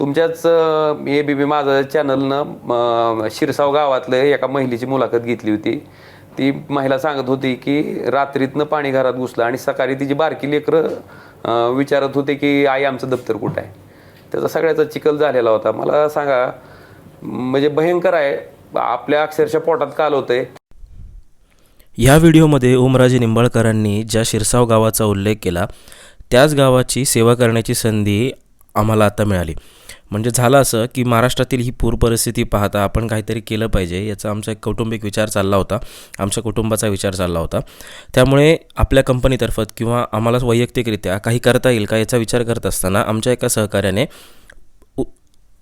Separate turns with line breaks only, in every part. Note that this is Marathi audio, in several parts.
तुमच्याच ए बी बी माझं चॅनलनं शिरसाव गावातलं एका महिलेची मुलाखत घेतली होती. ती महिला सांगत होती की रात्रीतनं पाणी घरात घुसलं आणि सकाळी तिची बारकी लेकरं विचारत होते की आई आमचं दप्तर कुठं आहे? त्याचा सगळ्याचा चिखल झालेला होता. मला सांगा म्हणजे भयंकर आहे. आपल्या अक्षरशः पोटात काल होतंय.
या व्हिडिओमध्ये ओमराजे निंबाळकरांनी ज्या शिरसाव गावाचा उल्लेख केला त्याच गावाची सेवा करण्याची संधी आम्हाला आता मिळाली. म्हणजे झालं असं की महाराष्ट्रातील ही पूर परिस्थिती पाहता आपण काहीतरी केलं पाहिजे याचा आमचा एक कौटुंबिक विचार चालला होता. आमच्या कुटुंबाचा विचार चालला होता. त्यामुळे आपल्या कंपनीतर्फत किंवा आम्हाला वैयक्तिकरित्या काही करता येईल का याचा विचार करत असताना आमच्या एका सहकार्याने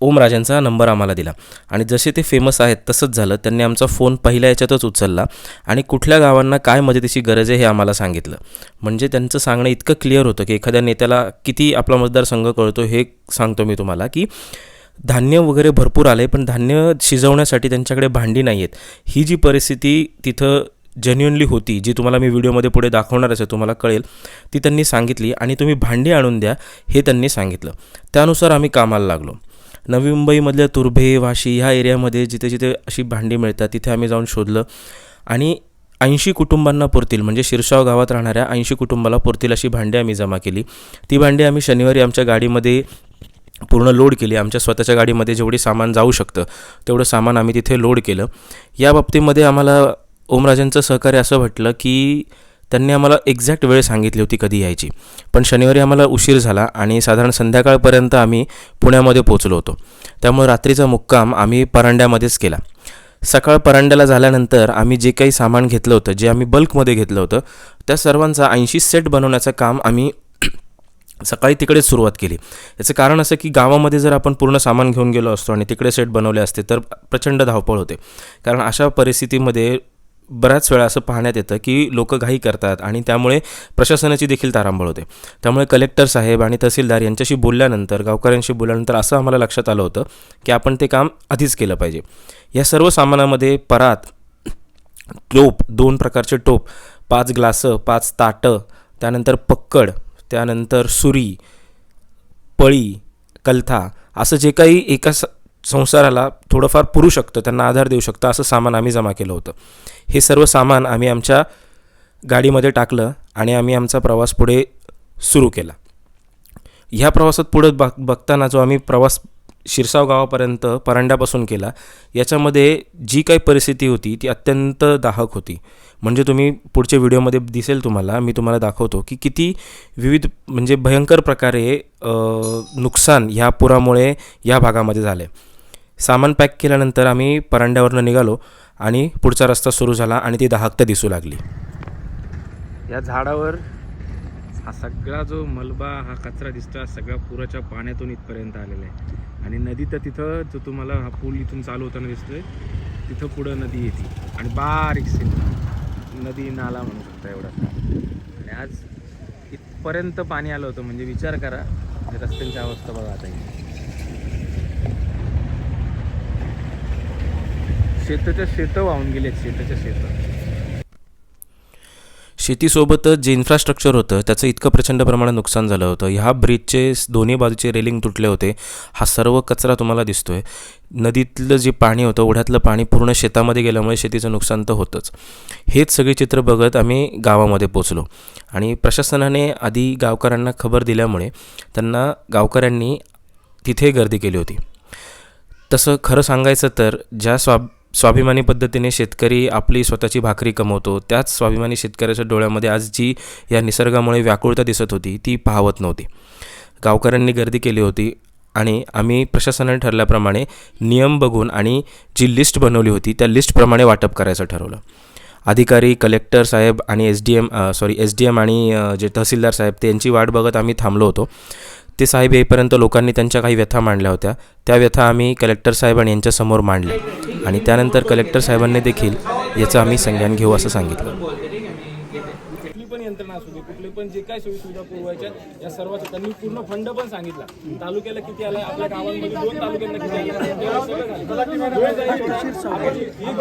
ओमराजांचा नंबर आम्हाला दिला. आणि जसे ते फेमस आहेत तसंच झालं. त्यांनी आमचा फोन पहिल्या याच्यातच उचलला आणि कुठल्या गावांना काय मदतीची गरज आहे हे आम्हाला सांगितलं. म्हणजे त्यांचं सांगणं इतकं क्लिअर होतं की एखाद्या नेत्याला किती आपला मतदारसंघ कळतो हे सांगतो मी तुम्हाला की धान्य वगैरे भरपूर आलं आहे पण धान्य शिजवण्यासाठी त्यांच्याकडे भांडी नाही आहेत ही जी परिस्थिती तिथं जेन्युअनली होती जी तुम्हाला मी व्हिडिओमध्ये पुढे दाखवणार असेल तुम्हाला कळेल ती त्यांनी सांगितली आणि तुम्ही भांडी आणून द्या हे त्यांनी सांगितलं. त्यानुसार आम्ही कामाला लागलो. नवी मुंबईमधल्या तुर्भे वाशी ह्या एरियामध्ये जिथे जिथे अशी भांडी मिळतात तिथे आम्ही जाऊन शोधलं. आणि ऐंशी कुटुंबांना पुरतील म्हणजे शिरसाव गावात राहणाऱ्या ऐंशी कुटुंबाला पुरतील अशी भांडी आम्ही जमा केली. ती भांडी आम्ही शनिवारी आमच्या गाडीमध्ये पूर्ण लोड केली. आमच्या स्वतःच्या गाडीमध्ये जेवढी सामान जाऊ शकतं तेवढं सामान आम्ही तिथे लोड केलं. या बाबतीमध्ये आम्हाला ओमराजांचं सहकार्य असं म्हटलं की त्यांनी आम्हाला एक्झॅक्ट वेळ सांगितली होती कधी यायची. पण शनिवारी आम्हाला उशीर झाला आणि साधारण संध्याकाळपर्यंत आम्ही पुण्यामध्ये पोचलो होतो. त्यामुळे रात्रीचा मुक्काम आम्ही परांड्यामध्येच केला. सकाळ परांड्याला झाल्यानंतर आम्ही जे काही सामान घेतलं होतं जे आम्ही बल्कमध्ये घेतलं होतं त्या सर्वांचा ऐंशी सेट बनवण्याचं काम आम्ही सकाळी तिकडेच सुरुवात केली. याचं कारण असं की गावामध्ये जर आपण पूर्ण सामान घेऊन गेलो असतो आणि तिकडे सेट बनवले असते तर प्रचंड धावपळ होते. कारण अशा परिस्थितीमध्ये बऱ्याच वेळा असं पाहण्यात येतं की लोक घाई करतात आणि त्यामुळे प्रशासनाची देखील तारांबळ होते. त्यामुळे कलेक्टर साहेब आणि तहसीलदार यांच्याशी बोलल्यानंतर गावकऱ्यांशी बोलल्यानंतर असं आम्हाला लक्षात आलं होतं की आपण ते काम आधीच केलं पाहिजे. या सर्व सामानामध्ये परात टोप दोन प्रकारचे टोप पाच ग्लासं पाच ताटं त्यानंतर पक्कड त्यानंतर सुरी पळी कलथा असं जे काही एका स संसाराला थोडंफार पुरू शकतं त्यांना आधार देऊ शकतं असं सामान आम्ही जमा केलं होतं. हे सर्व सामान आम्ही आमच्या गाडीमध्ये टाकलं आणि आम्ही आमचा प्रवास पुढे सुरू केला. ह्या प्रवासात पुढे बघ बघताना जो आम्ही प्रवास शिरसाव गावापर्यंत परांड्यापासून केला याच्यामध्ये जी काही परिस्थिती होती ती अत्यंत दाहक होती. म्हणजे तुम्ही पुढच्या व्हिडिओमध्ये दिसेल तुम्हाला मी तुम्हाला दाखवतो की किती विविध म्हणजे भयंकर प्रकारे नुकसान ह्या पुरामुळे या भागामध्ये झाले. सामान पॅक केल्यानंतर आम्ही परांड्यावरनं निघालो आणि पुढचा रस्ता सुरू झाला आणि ती दहाक्त दिसू लागली.
या झाडावर हा सगळा जो मलबा हा कचरा दिसतो हा सगळा पुराच्या पाण्यातून इथपर्यंत आलेला आहे. आणि नदी तर तिथं जो तुम्हाला हा पूल इथून चालू होताना दिसतोय तिथं पुढं नदी येते. आणि बारीक नदी नाला म्हणू शकता एवढा. आणि आज इथपर्यंत पाणी आलं होतं म्हणजे विचार करा रस्त्यांची अवस्था बघा आता. शेताच्या शेतं वाहून गेलेत शेताच्या शेतं.
शेतीसोबतच जे इन्फ्रास्ट्रक्चर होतं त्याचं इतकं प्रचंड प्रमाणात नुकसान झालं होतं. ह्या ब्रिजचे दोन्ही बाजूचे रेलिंग तुटले होते. हा सर्व कचरा तुम्हाला दिसतो आहे नदीतलं जे पाणी होतं ओढ्यातलं पाणी पूर्ण शेतामध्ये गेल्यामुळे शेतीचं नुकसान तर होतंच. हेच सगळे चित्र बघत आम्ही गावामध्ये पोचलो आणि प्रशासनाने आधी गावकऱ्यांना खबर दिल्यामुळे त्यांना गावकऱ्यांनी तिथे गर्दी केली होती. तसं खरं सांगायचं तर ज्या स्वाब स्वाभिमानी पद्धतीने शेतकरी आपली स्वतःची भाकरी कमवतो. त्याच स्वाभिमानी शेतकऱ्याच्या डोळ्यामध्ये आज जी या निसर्गामुळे व्याकुळता दिसत होती ती पाहवत नव्हती. गावकऱ्यांनी गर्दी केली होती आणि आम्ही प्रशासनाने ठरल्याप्रमाणे नियम बघून आणि जी लिस्ट बनवली होती त्या लिस्टप्रमाणे वाटप करायचं ठरवलं. अधिकारी कलेक्टर साहेब आणि S D M sorry S D M आणि जे तहसीलदार साहेब त्यांची वाट बघत आम्ही थांबलो होतो. ते साहेब येईपर्यंत लोकांनी त्यांच्या काही व्यथा मांडल्या होत्या. त्या व्यथा आम्ही कलेक्टर साहेब आणि यांच्यासमोर मांडल्या. आणि त्यानंतर कलेक्टर साहेबांनी देखील याचं आम्ही संज्ञान घेऊ असं सांगितलं.
पण जे काय सोयी सुविधा पुरवायच्या या सर्वांचा त्यांनी पूर्ण फंड पण सांगितला. तालुक्याला किती आलाय? आपल्या गावांमध्ये दोन तालुक्यांना किती आलाय?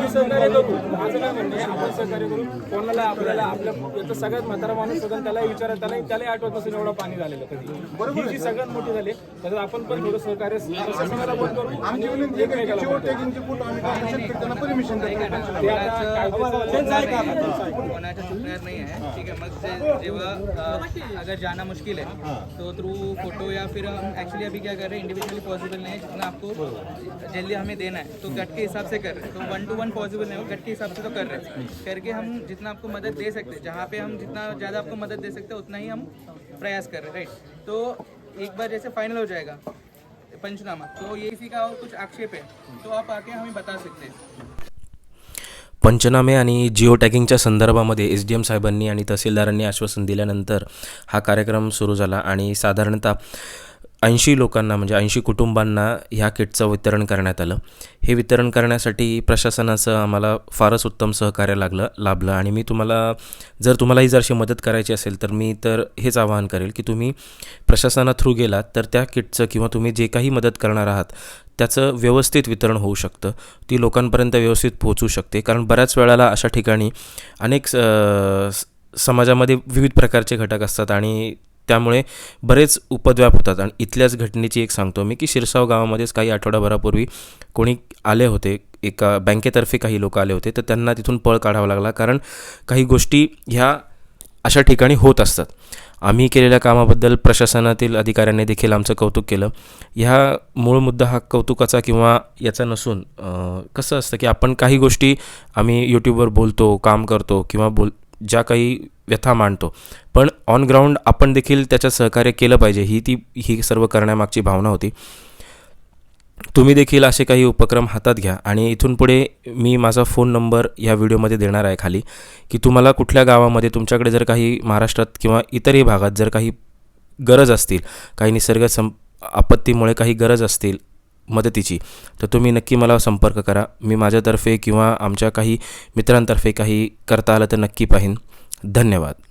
सहकार्य करू माझं काय म्हणणं आपण सहकार्य करू कोणाला आपल्याला आपल्या सगळ्यात म्हातारा माणूस होता त्याला विचारा त्याला त्याला आठवत नसेल एवढं पाणी झालेलं कधी बरोबर जी सगळ्यात मोठी झाली त्याच्यात आपण पण थोडं सहकार्य प्रशासनाला पण करू
आमची विनंती परमिशन
चुकणार नाही आहे. ठीक आहे मग जेव्हा अगर जाना मुश्किल है तो थ्रू फ़ोटो या फिर हम एक्चुअली अभी क्या कर रहे हैं इंडिविजुअली पॉसिबल नहीं है जितना आपको जल्दी हमें देना है तो गट के हिसाब से कर रहे हैं। तो वन टू वन पॉसिबल नहीं हो गट के हिसाब से तो कर रहे हैं। करके हम जितना आपको मदद दे सकते हैं जहाँ पे हम जितना ज़्यादा आपको मदद दे सकते हैं उतना ही हम प्रयास कर रहे हैं राइट तो एक बार जैसे फाइनल हो जाएगा पंचनामा। तो ये इसी का कुछ आक्षेप है तो आप आके हमें बता सकते हैं।
पंचनामे आणि जिओ टॅगिंगच्या संदर्भामध्ये एस डी एम साहेबांनी आणि तहसीलदारांनी आश्वासन दिल्यानंतर हा कार्यक्रम सुरू झाला आणि साधारणतः ऐंशी लोकांना म्हणजे ऐंशी कुटुंबांना ह्या किटचं वितरण करण्यात आलं. हे वितरण करण्यासाठी प्रशासनाचं आम्हाला फारच उत्तम सहकार्य लागलं लाभलं आणि मी तुम्हाला जर तुम्हालाही जर अशी मदत करायची असेल तर मी तर हेच आवाहन करेल की तुम्ही प्रशासना थ्रू गेलात तर त्या किटचं किंवा तुम्ही जे काही मदत करणार आहात त्याचं व्यवस्थित वितरण होऊ शकतं. ती लोकांपर्यंत व्यवस्थित पोहोचू शकते. कारण बऱ्याच वेळाला अशा ठिकाणी अनेक स- समाजामध्ये विविध प्रकारचे घटक असतात आणि त्यामुळे बरेच उपद्व्याप होतात. आणि इथल्याच घटनेची एक सांगतो मी की शिरसाव गावामध्येच काही आठवडाभरापूर्वी कोणी आले होते एका बँकेतर्फे काही लोक आले होते तर त्यांना तिथून पळ काढावा लागला. कारण काही गोष्टी ह्या अशा ठिकाणी होत असतात. आम्ही केलेल्या कामाबद्दल प्रशासनातील अधिकाऱ्यांनी देखील आमचं कौतुक केलं. ह्या मूळ मुद्दा हा कौतुकाचा किंवा याचा नसून कसं असतं की आपण काही गोष्टी आम्ही यूट्यूबवर बोलतो काम करतो किंवा बोल ज्या काही व्यथा मांडतो. पण ऑन ग्राउंड आपण देखील त्याच्यात सहकार्य केलं पाहिजे. ही ती ही सर्व करण्यामागची भावना होती. तुम्ही देखील असे काही उपक्रम हातात घ्या. आणि इथून पुढे मी माझा फोन नंबर या व्हिडिओमध्ये देणार आहे खाली. की तुम्हाला कुठल्या गावामध्ये तुमच्याकडे जर काही महाराष्ट्रात किंवा इतरही भागात जर काही गरज असतील काही निसर्ग सं आपत्तीमुळे काही गरज असतील मदतीची तर तुम्ही नक्की मला संपर्क करा. मी माझ्यातर्फे किंवा आमच्या काही मित्रांतर्फे काही करता आलं तर नक्की पाहीन. धन्यवाद.